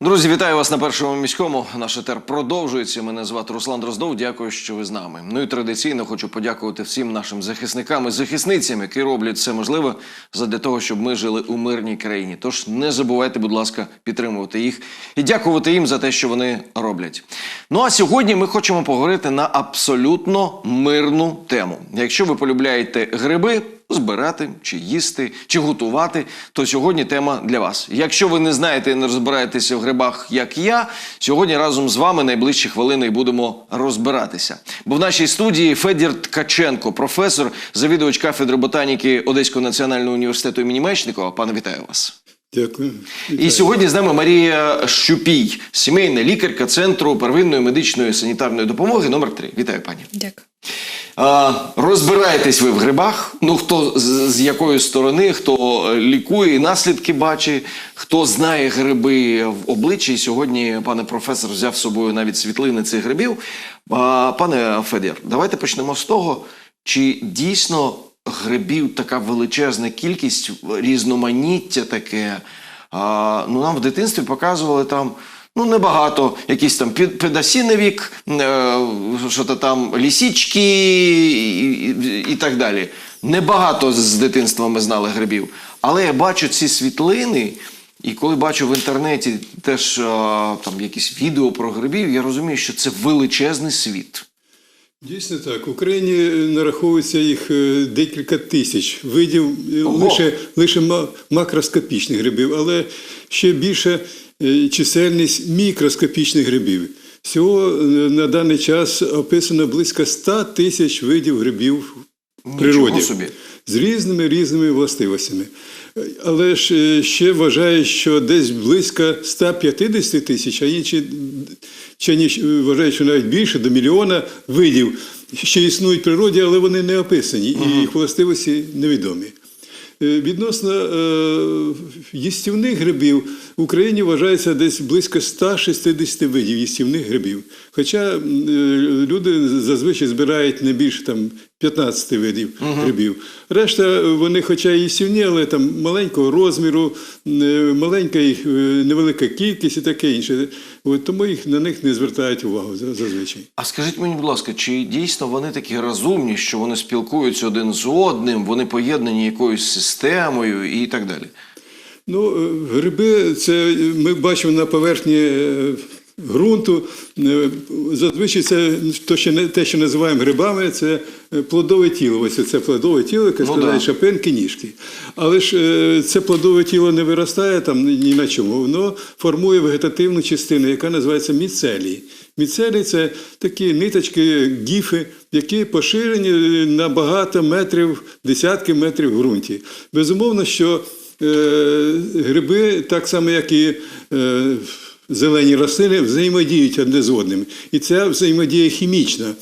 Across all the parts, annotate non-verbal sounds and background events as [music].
Друзі, вітаю вас на першому міському. Наш етер продовжується. Мене звати Руслан Дроздов. Дякую, що ви з нами. Ну і традиційно хочу подякувати всім нашим захисникам і захисницям, які роблять все можливе задля того, щоб ми жили у мирній країні. Тож не забувайте, будь ласка, підтримувати їх і дякувати їм за те, що вони роблять. Ну а сьогодні ми хочемо поговорити на абсолютно мирну тему. Якщо ви полюбляєте гриби, збирати, чи їсти, чи готувати, то сьогодні тема для вас. Якщо ви не знаєте і не розбираєтеся в грибах, як я, сьогодні разом з вами найближчі хвилини і будемо розбиратися. Бо в нашій студії Федір Ткаченко, професор, завідувач кафедри ботаніки Одеського національного університету імені Мечникова. Пане, вітаю вас. Дякую. І сьогодні з нами Марія Щупій, сімейна лікарка Центру первинної медичної санітарної допомоги номер 3 Вітаю, пані. Дякую. А, розбираєтесь ви в грибах. Ну хто з, якої сторони, хто е, лікує і наслідки бачить, хто знає гриби в обличчі. Сьогодні пане професор взяв з собою навіть світлини цих грибів. Пане Федір, давайте почнемо з того, чи дійсно грибів така величезна кількість, різноманіття таке. Ну нам в дитинстві показували там. Ну, небагато, якісь там підосіновік, е, що то там лісічки і, і, і так далі. Небагато з дитинства ми знали грибів. Але я бачу ці світлини, і коли бачу в інтернеті теж е, там якісь відео про грибів, я розумію, що це величезний світ. Дійсно так. В Україні е, нараховується їх декілька тисяч видів Ого. лише, лише макроскопічних грибів, але ще більше чисельність мікроскопічних грибів. Всього е, на даний час описано близько 100 тисяч видів грибів в природі собі. з різними різними властивостями. Е, Але ж е, ще вважаю, що десь близько 150 тисяч, а інші вчені е, вважають, що навіть більше до мільйона видів ще існують в природі, але вони не описані і їх властивості невідомі. Е, Відносно е, їстівних грибів в Україні вважається десь близько 160 видів їстівних грибів. Хоча е, люди зазвичай збирають не більше там 15 видів грибів. Решта е, вони, хоча і їстівні, але там маленького розміру, е, маленька їх е, невелика кількість і таке інше. От, тому їх на них не звертають увагу зазвичай. А скажіть мені, будь ласка, чи дійсно вони такі розумні, що вони спілкуються один з одним, вони поєднані якоюсь системою і так далі? Ну, гриби це ми бачимо на поверхні ґрунту. Е, Зазвичай це то, що не те, що називаємо грибами, це е, плодове тіло. Ось це плодове тіло, яке Ну, складає да. шапинки, ніжки. Але ж е, це плодове тіло не виростає там ні на чому. Воно формує вегетативну частину, яка називається міцелій. Міцелій це такі ниточки, гіфи, які поширені на багато метрів, десятки метрів в ґрунті. Безумовно, що е, гриби, так само як і е, зелені рослини, взаємодіють одне з одним. І ця взаємодія хімічна.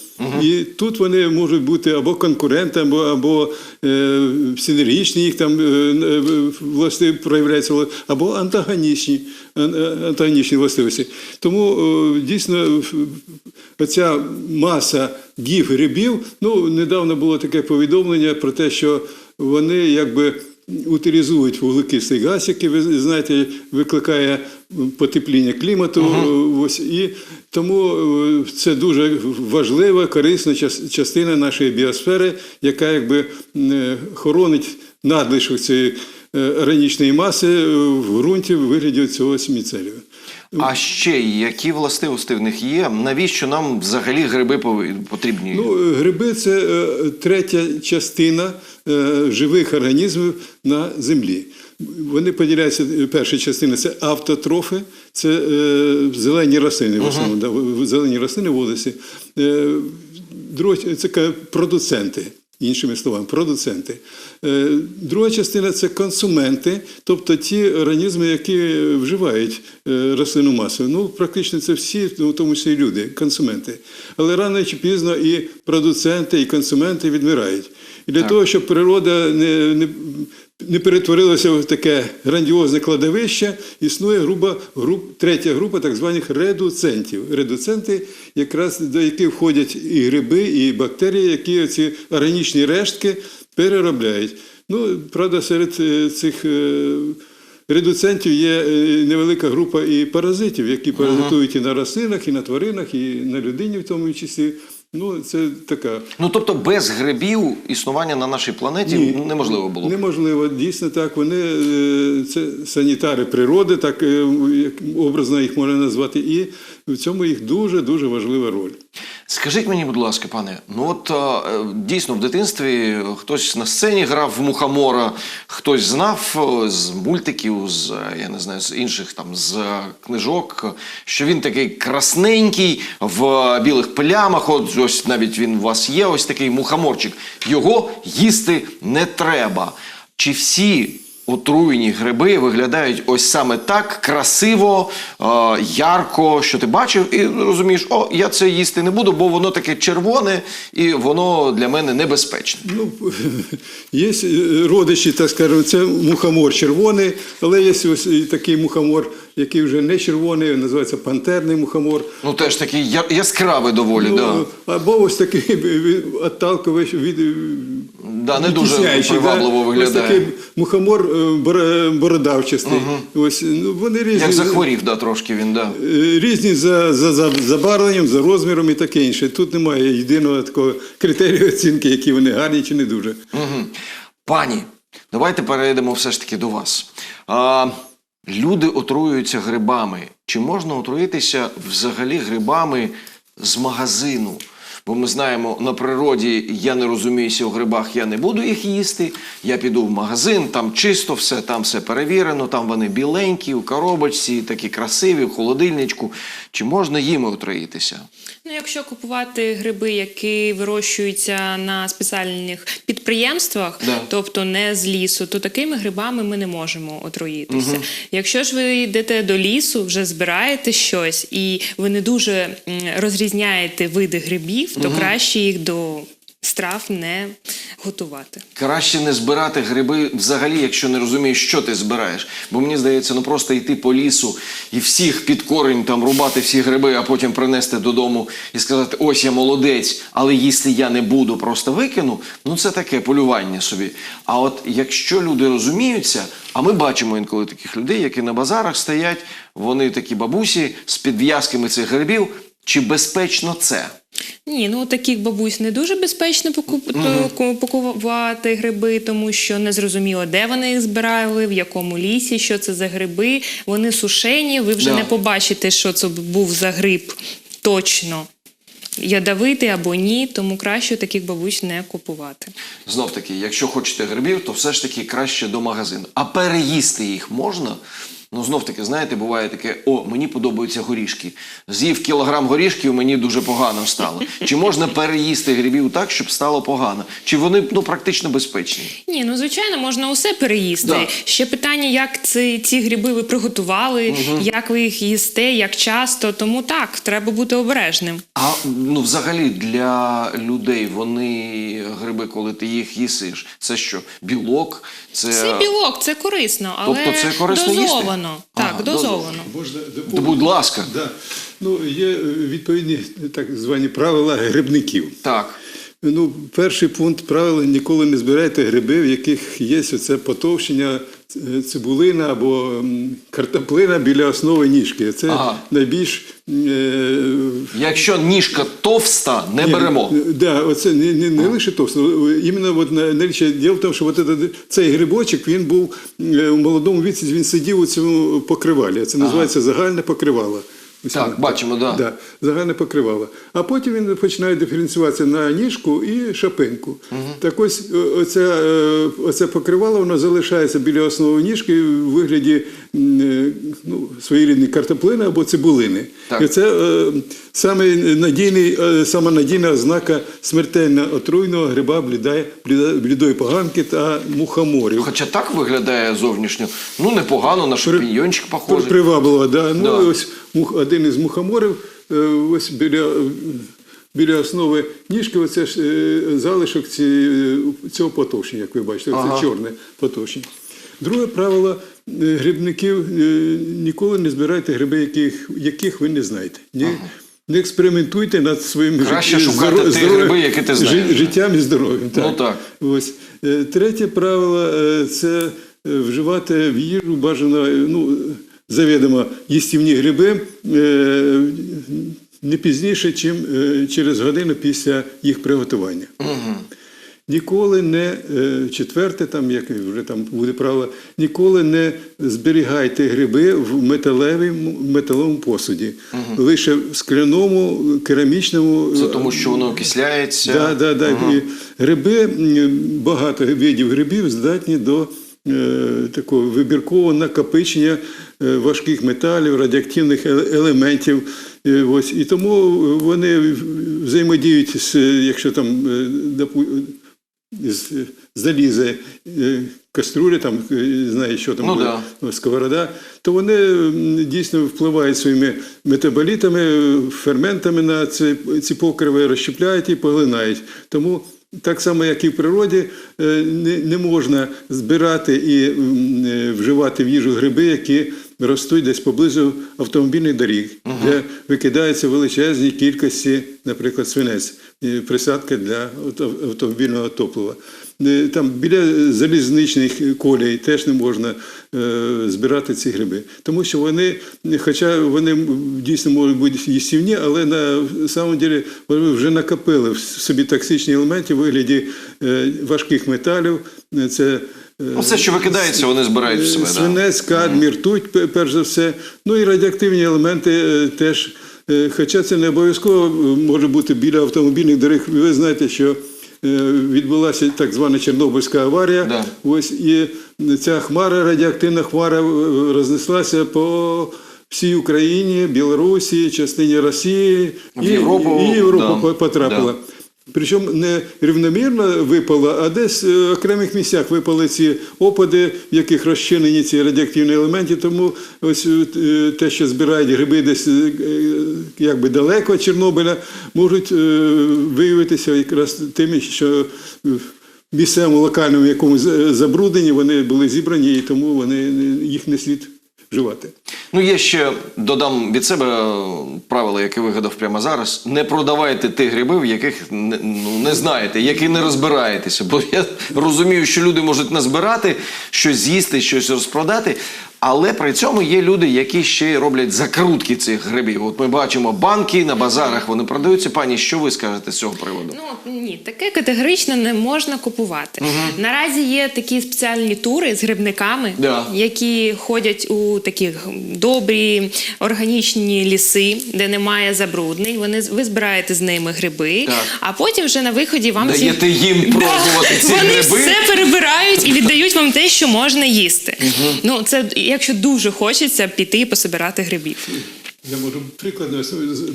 І тут вони можуть бути або конкурентами, або, або е, синергічні, їх там е, е, власти проявляються, або антагонічні, е, антагонічні властивості. Тому е, дійсно оця маса гів грибів, ну недавно було таке повідомлення про те, що вони якби утилізують вуглекислий газ, який ви знаєте, викликає потепління клімату. Ось і тому е, це дуже важлива, корисна час- частина нашої біосфери, яка якби е, хоронить надлишок цієї е, органічної маси в ґрунті в вигляді цього міцелію. А ще які властивості в них є? Навіщо нам взагалі гриби потрібні? Ну, е, гриби це е, третя частина е, живих організмів на землі. Вони поділяються. Перша частина це автотрофи, це е, зелені рослини, в основному, да, зелені рослини в водосі. Е, друга це продуценти. Іншими словами, продуценти. Е, Друга частина це консументи, тобто ті організми, які вживають е, рослинну масу. Ну, практично це всі, ну, в тому числі і люди, консументи. Але рано чи пізно і продуценти, і консументи відмирають. І для того, щоб природа не, не, не перетворилася в таке грандіозне кладовище, існує група, груп, третя група так званих редуцентів. Редуценти, якраз до яких входять і гриби, і бактерії, які ці органічні рештки переробляють. Ну, правда, серед е, цих е, редуцентів є е, невелика група і паразитів, які паразитують і на рослинах, і на тваринах, і на людині в тому числі. Ну, це така. Ну тобто без грибів існування на нашій планеті Ні. неможливо було. Неможливо, дійсно так. Вони е, це санітари природи, так е, образно їх можна назвати, і в цьому їх дуже дуже важлива роль. Скажіть мені, будь ласка, пане, ну от е, дійсно в дитинстві хтось на сцені грав в мухомора, хтось знав е, з мультиків, з е, я не знаю, з інших там з книжок, що він такий красненький в білих плямах. От ось навіть він у вас є, ось такий мухоморчик. Його їсти не треба. Чи всі отруєні гриби виглядають ось саме так красиво, е, ярко, що ти бачив, і розумієш, о, я це їсти не буду, бо воно таке червоне і воно для мене небезпечне. Ну, [laughs] є е, родичі, так скажемо, це мухомор червоний, але є ось такий мухомор, який вже не червоний, називається пантерний мухомор. Ну теж такий яскравий доволі, да. Ну, Або ось такий отталковий [laughs] від Да, не дуже привабливо Ось виглядає. такий мухомор е, боро- бородавчастий. Ось ну вони різні. Як захворів, да, трошки він, да. Е, Різні за, за, за забарвленням, за розміром і таке інше. Тут немає єдиного такого критерію [laughs] оцінки, які вони гарні чи не дуже. Мгм. Пані, давайте перейдемо все ж таки до вас. А, люди отруюються грибами. Чи можна отруїтися взагалі грибами з магазину? Бо ми знаємо, на природі я не розуміюся у грибах, я не буду їх їсти. Я піду в магазин, там чисто все, там все перевірено, там вони біленькі, у коробочці, такі красиві, в холодильничку. Чи можна їми отруїтися? Ну, якщо купувати гриби, які вирощуються на спеціальних підприємствах, Да. тобто не з лісу, то такими грибами ми не можемо отруїтися. Якщо ж ви йдете до лісу, вже збираєте щось, і ви не дуже розрізняєте види грибів, то краще їх до страв не готувати. Краще не збирати гриби взагалі, якщо не розумієш, що ти збираєш. Бо мені здається, ну просто йти по лісу і всіх під корінь там рубати всі гриби, а потім принести додому і сказати: ось я молодець, але їсти я не буду, просто викину. Ну це таке полювання собі. А от якщо люди розуміються, а ми бачимо інколи таких людей, які на базарах стоять, вони такі бабусі з підв'язками цих грибів. Чи безпечно це? Ні, ну таких бабусь не дуже безпечно покуп... то- пакувати гриби, тому що не зрозуміло, де вони їх збирали, в якому лісі, що це за гриби. Вони сушені, ви вже Да. не побачите, що це був за гриб точно. Ядовитий або ні, тому краще таких бабусь не купувати. Знов таки, якщо хочете грибів, то все ж таки краще до магазину. А переїсти їх можна? Ну, знов таки, знаєте, буває таке: о, мені подобаються горішки. З'їв кілограм горішків, мені дуже погано стало. Чи можна переїсти грибів так, щоб стало погано? Чи вони ну, практично безпечні? Ні, ну звичайно, можна усе переїсти. Да. Ще питання, як ці, ці гриби ви приготували, як ви їх їсте, як часто. Тому так, треба бути обережним. А ну, взагалі для людей вони гриби, коли ти їх їсиш, це що? Білок? Це, Це білок, це корисно, але Тобто це корисно їсти? Дозовано. Так, а, дозовано. Можна Та, будь ласка. Да. Ну, є е, відповідні так звані правила грибників. Так. Ну, перший пункт правила ніколи не збирайте гриби, в яких є оце потовщення цибулина або картоплина біля основи ніжки. Це Ага. найбільш е, Якщо ніжка товста, не ні, беремо. е, Да, оце не, не, не лише товсто. Іменно от на, на діло в тому, що от этот- цей грибочок він був е, у молодому віці, він сидів у цьому покривалі. Це називається загальне покривало. Так, бачимо, да. да. Загальне покривало. А потім він починає диференціюватися на ніжку і шапинку. Так ось е, оце, оце покривало воно залишається біля основи ніжки в вигляді е, ну, своєрідної картоплини або цибулини. Так. І це е, саме надійний, е, надійна ознака смертельно отруйного гриба блідає, бліда- блідої поганки та мухоморів. Хоча так виглядає зовнішньо. Ну, непогано, на шампіньйончик похожий. Привабливо, да. Ну, Да. ось мух, один із мухоморів, е, ось біля, біля основи ніжки, оце ж е, залишок ці, цього потовщення, як ви бачите, Ага. це чорне потовщення. Друге правило грибників е, ніколи не збирайте гриби, яких, яких ви не знаєте. Ні, Не експериментуйте над своїм Краще жит- шукати ті гриби, які ти знаєш. життям і здоров'ям. Ну, так. Ось. Е, Третє правило е, це е, вживати в їжу бажано е, ну, завідомо їстівні гриби е, не пізніше, ніж через годину після їх приготування. Ніколи не е, четверте, там як вже там буде правило, ніколи не зберігайте гриби в металевому металовому посуді, лише в скляному, керамічному. Це тому, що воно окисляється. Да, да, да. І гриби, багато видів грибів здатні до е, такого вибіркового накопичення е, важких металів, радіоактивних елементів. Ось. І тому вони взаємодіють з, якщо там з залізе е, каструлі, там е, знає, що там Ну, буде, да. сковорода, то вони дійсно впливають своїми метаболітами, ферментами на ці, ці покриви, розщепляють і поглинають. Тому так само, як і в природі, е, не, можна збирати і вживати в їжу гриби, які ростуть десь поблизу автомобільних доріг, де викидаються величезні кількості, наприклад, свинець, присадки для автомобільного топлива. Е, Там біля залізничних колій теж не можна е, збирати ці гриби, тому що вони, хоча вони дійсно можуть бути їстівні, але на самом деле вони вже накопили в собі токсичні елементи в вигляді е, важких металів. Це Ну, все, що викидається, вони збирають в себе. Свинець, кадмій, ртуть, перш за все. Ну і радіоактивні елементи е, теж. Е, Хоча це не обов'язково е, може бути біля автомобільних доріг. Ви знаєте, що відбулася так звана Чорнобильська аварія. Да. Ось і ця хмара, радіоактивна хмара рознеслася по всій Україні, Білорусі, частині Росії В і, Європу, і Європу да, потрапила. да. Причому не рівномірно випало, а десь е, в окремих місцях випали ці опади, в яких розчинені ці радіоактивні елементи. Тому ось е, те, що збирають гриби десь е, якби далеко від Чорнобиля, можуть виявитися якраз тими, що в місцевому локальному якомусь забрудненні вони були зібрані, і тому вони їх не слід вживати. Ну, я ще додам від себе е, правило, яке вигадав прямо зараз. Не продавайте гриби, в яких не, ну, не знаєте, які не розбираєтеся. Бо я розумію, що люди можуть назбирати, щось з'їсти, щось розпродати. Але при цьому є люди, які ще роблять закрутки цих грибів. От ми бачимо банки на базарах, вони продаються. Пані, що ви скажете з цього приводу? Ну ні, таке категорично не можна купувати. Наразі є такі спеціальні тури з грибниками, Да. які ходять у такі добрі органічні ліси, де немає забруднень. Вони ви збираєте з ними гриби, Так. а потім вже на виході вам ці- їм пробувати ці вони гриби? все перебирають і віддають вам те, що можна їсти. Ну це якщо дуже хочеться піти і пособирати грибів. Я можу прикладно.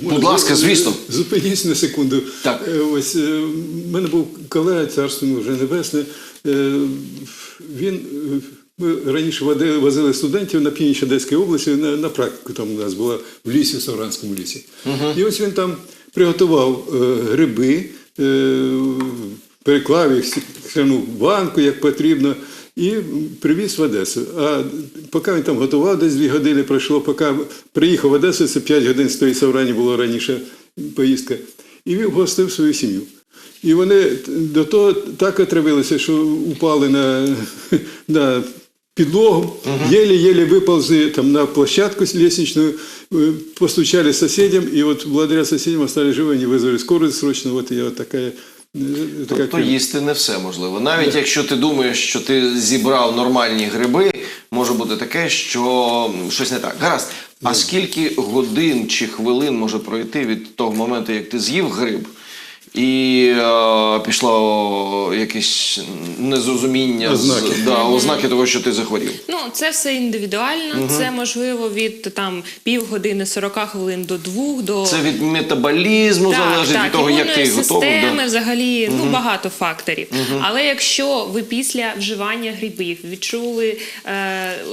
Будь ласка, звісно. Зупиніться на секунду. Так. Е, Ось е, в мене був колега, царство вже небесне. Е, Він ми раніше возили студентів на північ Одеської області на, на практику. Там у нас була в лісі, в Савранському лісі. І ось він там приготував е, гриби, е, переклав їх в банку, як потрібно. І привіз в Одесу. А поки він там готував, десь дві години пройшло, поки приїхав в Одесу, це 5 годин з тої Саврані було раніше поїздка, і він гостив свою сім'ю. І вони до того так отравилися, що упали на, [laughs] на підлогу, єлі-єлі виползли там на площадку лестничну, е, постучали сусідям, і от благодаря сусідям остались живі, вони визвали скорую срочно, от і от така, е, така Тобто їсти не все можливо. Навіть якщо ти думаєш, що ти зібрав нормальні гриби, може бути таке, що щось не так. Гаразд. А скільки годин чи хвилин може пройти від того моменту, як ти з'їв гриб, і е, пішло якесь незрозуміння Ознаки. з да, ознаки того, що ти захворів? Ну, це все індивідуально. Це можливо від там півгодини, 40 хвилин до двох, до Це від метаболізму залежить від того, як ти готовий. системи, Да. взагалі, ну багато факторів. Але якщо ви після вживання грибів відчули е,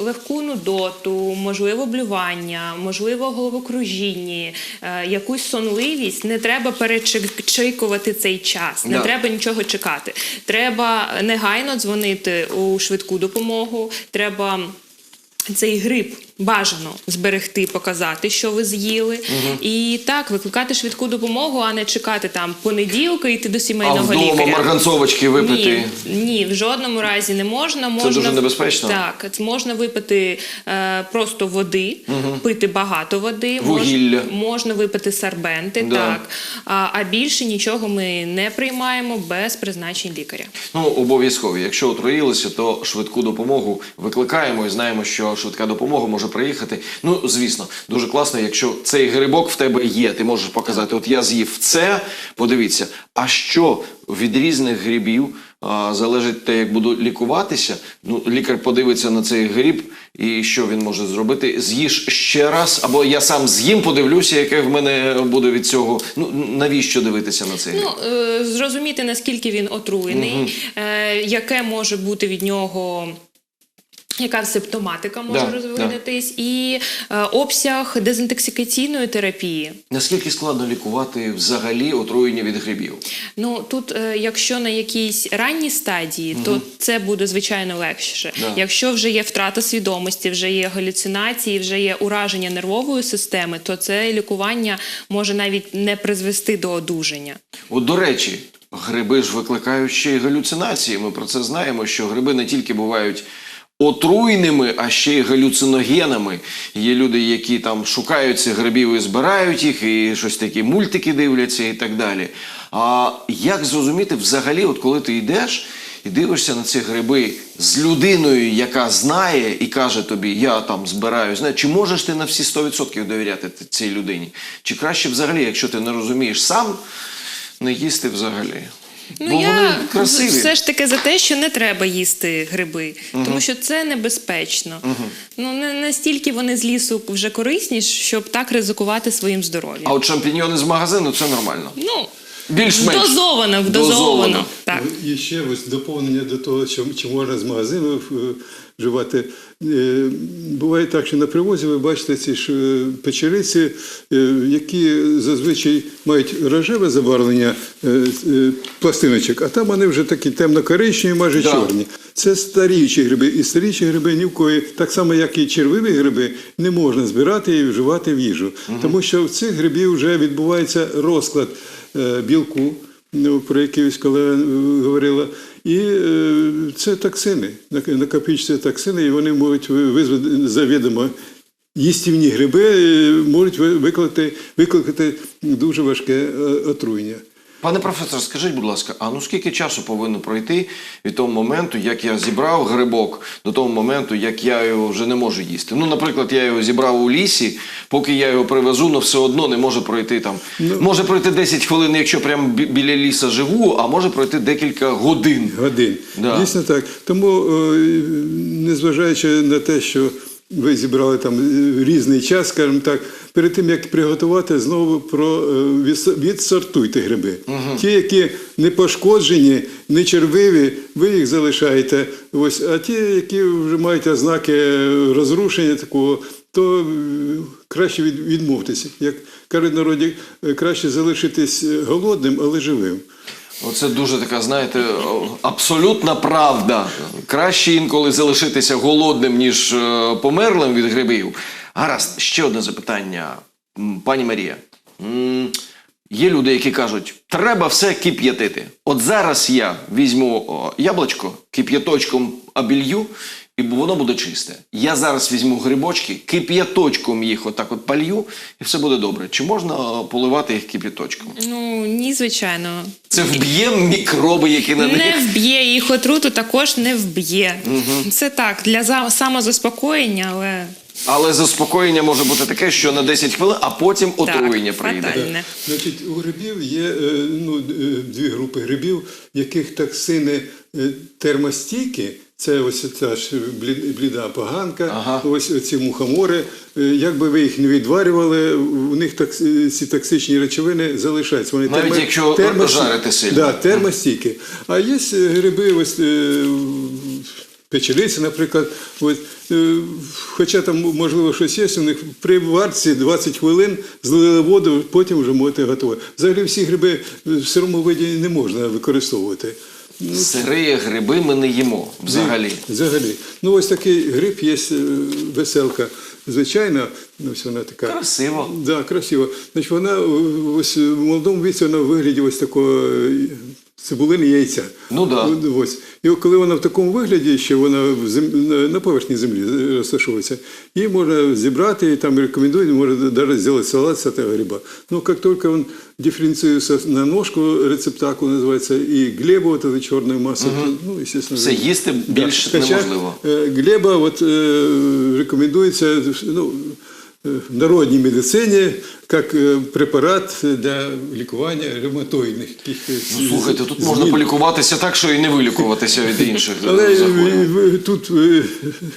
легку нудоту, можливо, блювання, можливо, головокружіння, е, якусь сонливість, не треба перечікувати цей час, не Да. треба нічого чекати. Треба негайно дзвонити у швидку допомогу. Треба цей гриб Бажано зберегти, показати, що ви з'їли, і так викликати швидку допомогу, а не чекати там понеділка йти до А сімейного вдома лікаря. марганцовочки випити. Ні, ні, в жодному разі не можна. можна дуже небезпечно? Так, можна випити е, просто води, пити багато води, Вугілля. можна випити сарбенти, Да. так. А, а більше нічого ми не приймаємо без призначень лікаря. Ну, обов'язково. Якщо отруїлися, то швидку допомогу викликаємо і знаємо, що швидка допомога може приїхати. Ну, звісно, дуже класно, якщо цей грибок в тебе є. Ти можеш показати, от я з'їв це, подивіться. А що від різних грибів а, залежить те, як буду лікуватися. Ну, лікар подивиться на цей гриб, і що він може зробити? З'їж ще раз, або я сам з'їм, подивлюся, яке в мене буде від цього. Ну навіщо дивитися на цей гриб? Ну, е, зрозуміти, наскільки він отруєний, е, яке може бути від нього. Яка симптоматика може Да, розвинутись, і е, обсяг дезінтоксикаційної терапії. Наскільки складно лікувати взагалі отруєння від грибів? Ну тут, е, якщо на якійсь ранній стадії, то це буде звичайно легше. Да. Якщо вже є втрата свідомості, вже є галюцинації, вже є ураження нервової системи, то це лікування може навіть не призвести до одужання. От до речі, гриби ж викликають ще й галюцинації. Ми про це знаємо, що гриби не тільки бувають. Отруйними, а ще й галюциногенами. Є люди, які там шукають цих грибів і збирають їх, і щось такі мультики дивляться і так далі. А як зрозуміти взагалі, от коли ти йдеш і дивишся на ці гриби з людиною, яка знає і каже тобі, я там збираю, знає, чи можеш ти на всі 100% довіряти цій людині? Чи краще взагалі, якщо ти не розумієш сам, не їсти взагалі? Ну Бо вони красиві. все ж таки за те, що не треба їсти гриби, тому що це небезпечно. Ну не настільки вони з лісу вже корисні, щоб так ризикувати своїм здоров'ям. А от шампіньйони з магазину це нормально. Ну Більш-менш. дозовано, Дозовано. дозовано. Так. І ще ось доповнення до того, що чи можна з магазину е, вживати. Е, Буває так, що на привозі ви бачите ці ж печериці, е, які зазвичай мають рожеве забарвлення е, пластиночок, а там вони вже такі темно-коричневі, майже Да. чорні. Це старіючі гриби. І старіючі гриби ні в кої, так само як і червиві гриби, не можна збирати і вживати в їжу. Тому що в цих грибів вже відбувається розклад білку, ну, про який ось колега говорила. І е, це токсини, нак- накопичуються токсини, і вони можуть ви- визвати завідомо. Їстівні гриби е, можуть ви- викликати, викликати дуже важке е, отруєння. Пане професор, скажіть, будь ласка, а ну скільки часу повинно пройти від того моменту, як я зібрав грибок, до того моменту, як я його вже не можу їсти? Ну, наприклад, я його зібрав у лісі, поки я його привезу, але все одно не може пройти там. Може пройти 10 хвилин, якщо прямо бі- біля ліса живу, а може пройти декілька годин. годин. Да. Дійсно так. Тому, е, незважаючи на те, що ви зібрали там е, різний час, скажімо так, перед тим як приготувати, знову про е, відсортуйте гриби. Ті, які не пошкоджені, не червиві, ви їх залишаєте. Ось, а ті, які вже мають ознаки розрушення такого. То е, краще від, відмовтеся. Як кажуть народі, краще залишитись голодним, але живим. Оце дуже така, знаєте, абсолютна правда. Краще інколи залишитися голодним, ніж е, померлим від грибів. Гаразд, ще одне запитання, пані Марія. Є люди, які кажуть, треба все кип'ятити. От зараз я візьму яблучко, кип'яточком обілью, і воно буде чисте. Я зараз візьму грибочки, кип'яточком їх отак от палью, і все буде добре. Чи можна поливати їх кип'яточком? Ну ні, звичайно. Це вб'є мікроби, які на них. Не вб'є їх отруту, також не вб'є. Це так, для за- самозаспокоєння, але Але заспокоєння може бути таке, що на 10 хвилин, а потім отруєння так, прийде. фатальне. Значить, у грибів є е, ну, е, дві групи грибів, в яких токсини е, термостійкі. Це ось ця ж блі- бліда поганка, Ага. ось ці мухомори. Е, Як би ви їх не відварювали, у них токс- ці токсичні речовини залишаються. Вони Навіть якщо жарити сильно. Да, термостійкі. А є е, гриби, ось е, печериці, наприклад. Ось, е, хоча там можливо щось є, у них при варці 20 хвилин злили воду, потім вже можете готувати. Взагалі всі гриби в сирому виді не можна використовувати. Сири гриби ми не їмо взагалі. Взагалі. Ну ось такий гриб є е, веселка. звичайна, ну, ось вона така. Красиво. Да, красиво. Значить, вона е, ось в молодому віці вона в вигляді ось такого е, цибулини яйця. Ну да. Ось. І коли вона в такому вигляді, ще вона на- поверхні землі е, розташовується, її можна зібрати, і там рекомендують, можна навіть зробити салат з цього гриба. Ну, як тільки він диференціюється на ножку, рецептаку називається, і глебу, вот этой чорної маси, то, ну, естественно, Все їсти більш Хоча, неможливо. е, Глеба от, е, рекомендується ну, в народній медицині як е, препарат для лікування ревматоїдних. Ну, слухайте, тут змін. можна полікуватися так, що і не вилікуватися від інших [laughs] Але захворювань. е, е, тут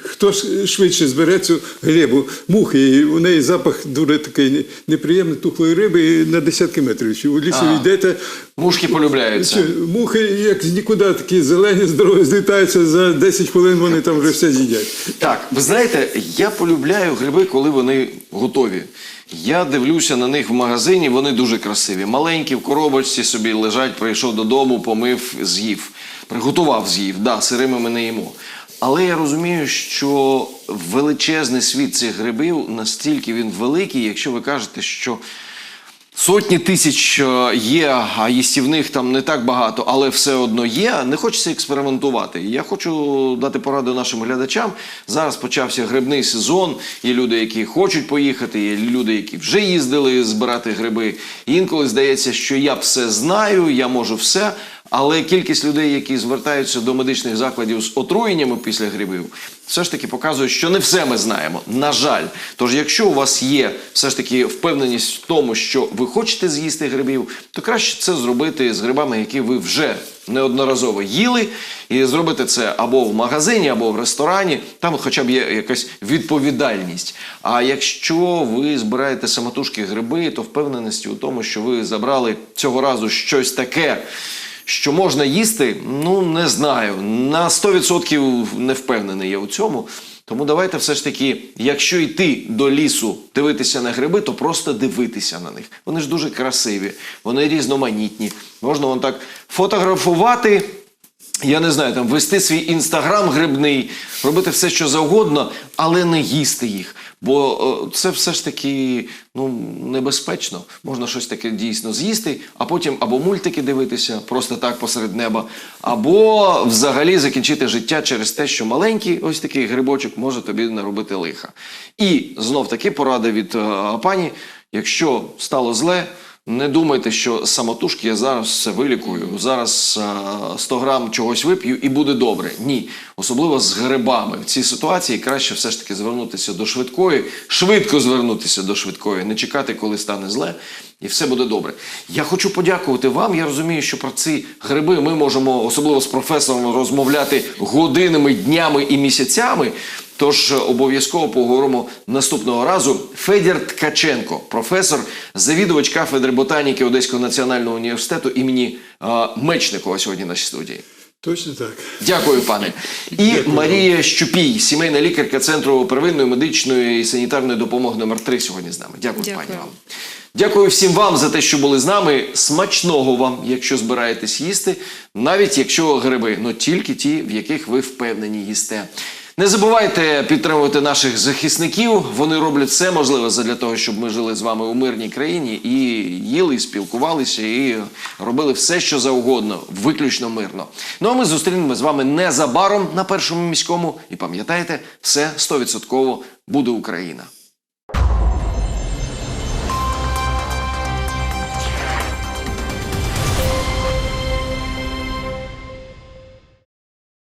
хто ж швидше збере цю глебу? Мухи, і у неї запах дуже такий неприємний тухлої риби на десятки метрів. У лісі А. йдете, Мушки полюбляються. Мухи, як нікуди, такі зелені, здорові, злітаються за 10 хвилин, вони там вже все з'їдять. Так, ви знаєте, я полюбляю гриби, коли вони готові. Я дивлюся на них в магазині, вони дуже красиві. Маленькі в коробочці собі лежать, прийшов додому, помив, з'їв. Приготував, з'їв. Да, сирими ми не їмо. Але я розумію, що величезний світ цих грибів настільки він великий, якщо ви кажете, що Сотні тисяч е, є, а їстівних там не так багато, але все одно є. Не хочеться експериментувати. Я хочу дати пораду нашим глядачам. Зараз почався грибний сезон. Є люди, які хочуть поїхати, є люди, які вже їздили збирати гриби. І інколи здається, що я все знаю, я можу все. Але кількість людей, які звертаються до медичних закладів з отруєннями після грибів, все ж таки показує, що не все ми знаємо. На жаль. Тож, якщо у вас є все ж таки впевненість в тому, що ви хочете з'їсти грибів, то краще це зробити з грибами, які ви вже неодноразово їли, і зробити це або в магазині, або в ресторані. Там хоча б є якась відповідальність. А якщо ви збираєте самотужки гриби, то впевненості у тому, що ви забрали цього разу щось таке. Що можна їсти, ну не знаю. На 100% не впевнений я у цьому. Тому давайте все ж таки, якщо йти до лісу дивитися на гриби, то просто дивитися на них. Вони ж дуже красиві, вони різноманітні. Можна вон так фотографувати. Я не знаю, там вести свій інстаграм грибний, робити все, що завгодно, але не їсти їх. Бо е, це все ж таки ну, небезпечно. Можна щось таке дійсно з'їсти, а потім або мультики дивитися просто так посеред неба, або взагалі закінчити життя через те, що маленький ось такий грибочок може тобі наробити лиха. І знов таки порада від е, пані: якщо стало зле. Не думайте, що самотужки я зараз все вилікую. Зараз а, 100 грам чогось вип'ю і буде добре. Ні, особливо з грибами. В цій ситуації краще все ж таки звернутися до швидкої, швидко звернутися до швидкої, не чекати, коли стане зле, і все буде добре. Я хочу подякувати вам. Я розумію, що про ці гриби ми можемо, особливо з професором, розмовляти годинами, днями і місяцями. Тож е, обов'язково поговоримо наступного разу. Федір Ткаченко, професор, завідувач кафедри ботаніки Одеського національного університету імені е, Мечникова сьогодні в нашій студії. Точно так. Дякую, пане. І Марія Щупій, сімейна лікарка Центру первинної медичної і санітарної допомоги номер 3 сьогодні з нами. Дякую, Дякую. пані вам. Дякую всім вам за те, що були з нами. Смачного вам, якщо збираєтесь їсти, навіть якщо гриби, ну тільки ті, в яких ви впевнені їсте. Не забувайте підтримувати наших захисників. Вони роблять все можливе для того, щоб ми жили з вами у мирній країні і їли, і спілкувалися, і робили все, що завгодно, виключно мирно. Ну а ми зустрінемо з вами незабаром на першому міському. І пам'ятайте, все 100% буде Україна.